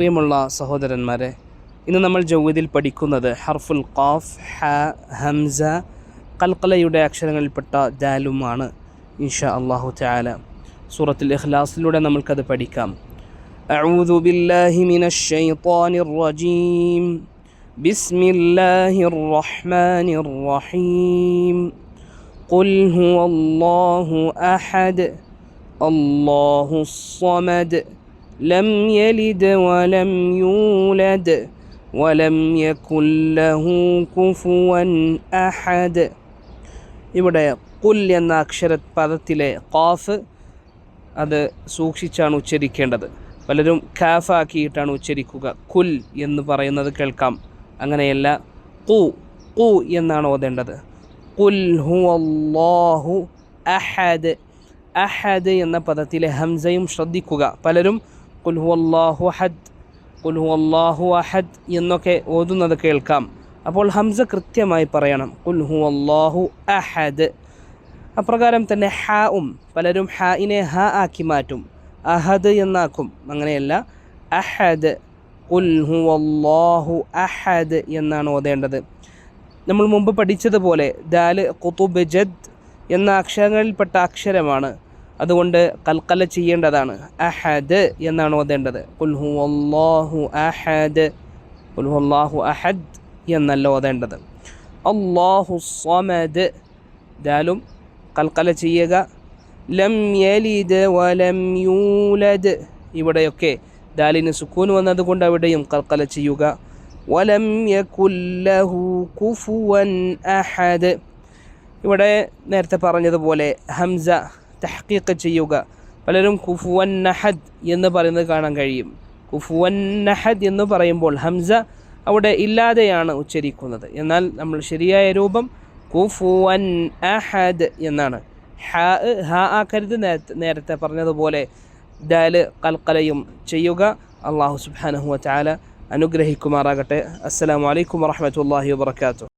പ്രിയമുള്ള സഹോദരന്മാരെ ഇന്ന് നമ്മൾ ജൗവദിൽ പഠിക്കുന്നത് ഹർഫുൽ ഖാഫ് ഹ ഹംസ കൽക്കലയുടെ അക്ഷരങ്ങളിൽപ്പെട്ട ദാലുമാണ് ഇൻഷാ അള്ളാഹു തആല സൂറത്തുൽ ഇഖ്ലാസിലൂടെ നമ്മൾക്കത് പഠിക്കാം أعوذ بالله من الشيطان الرجيم بسم الله الرحمن الرحيم قل هو الله أحد الله الصمد لم يلد ولم يولد ولم يكن له كفوا أحد ഇവിടെ കുൽ എന്ന അക്ഷര പദത്തിലെ ഖാഫ് അത് സൂക്ഷിച്ചാണ് ഉച്ചരിക്കേണ്ടത് പലരും കാഫാക്കിയിട്ടാണ് ഉച്ചരിക്കുക കുൽ എന്ന് പറയുന്നത് കേൾക്കാം അങ്ങനെയല്ല കു കു എന്നാണ് ഓതേണ്ടത് കുൽ ഹു അല്ലാഹു അഹദ് അഹദ് എന്ന പദത്തിലെ ഹംസയും ശ്രദ്ധിക്കുക പലരും കുൽ ഹു അല്ലാഹു അഹദ് എന്നൊക്കെ ഓതുന്നത് കേൾക്കാം. അപ്പോൾ ഹംസ കൃത്യമായി പറയണം. കുൽഹു അള്ളാഹു അഹദ്. അപ്രകാരം തന്നെ ഹ ഉം പലരും ഹാഇനെ ഹ ആക്കി മാറ്റും. അഹദ് എന്നാക്കും. അങ്ങനെയല്ല. അഹദ് കുൽഹു അള്ളാഹു അഹദ് എന്നാണ് ഓതേണ്ടത്. നമ്മൾ മുമ്പ് പഠിച്ചതുപോലെ ദാൽ കുതുബ് ജദ് എന്ന അക്ഷരങ്ങളിൽപ്പെട്ട അക്ഷരമാണ്. അതുകൊണ്ട് കൽക്കല ചെയ്യേണ്ടതാണ്. അഹദ് എന്നാണ് ഓതേണ്ടത്. കുൽ ഹു അഹദ്. കുൽ ഹു അഹദ് എന്നല്ല ഓതേണ്ടത്. അള്ളാഹു സമദ്. ദാലും കൽക്കല ചെയ്യുക. ലം യലിദ് വലം യൂലദ്. ഇവിടെയൊക്കെ ദാലിന് സുക്കൂൻ വന്നതുകൊണ്ട് അവിടെയും കൽക്കല ചെയ്യുക. വലം യകുല്ലഹു കുഫുവൻ അഹദ്. ഇവിടെ നേരത്തെ പറഞ്ഞതുപോലെ ഹംസ തഹ്ഖീഖ് ചെയ്യുക. പലരും കുഫുവൻ നഹദ് എന്ന് പറയുന്നത് കാണാൻ കഴിയും. കുഫുവൻ നഹദ് എന്ന് പറയുമ്പോൾ ഹംസ അവിടെ ഇല്ലാതെയാണ് ഉച്ചരിക്കുന്നത്. എന്നാൽ നമ്മൾ ശരിയായ രൂപം കുഫുവൻ അഹദ് എന്നാണ്. ഹാ ഹാ ആക്കരുത് നേരത്തെ പറഞ്ഞതുപോലെ ദാൽ കൽക്കലയും ചെയ്യുക. അള്ളാഹു സുബ്ഹാനഹു വ തആല അനുഗ്രഹിക്കുമാറാകട്ടെ. അസ്സലാമു അലൈക്കും വറഹ്മത്തുള്ളാഹി വബറകാതുഹു.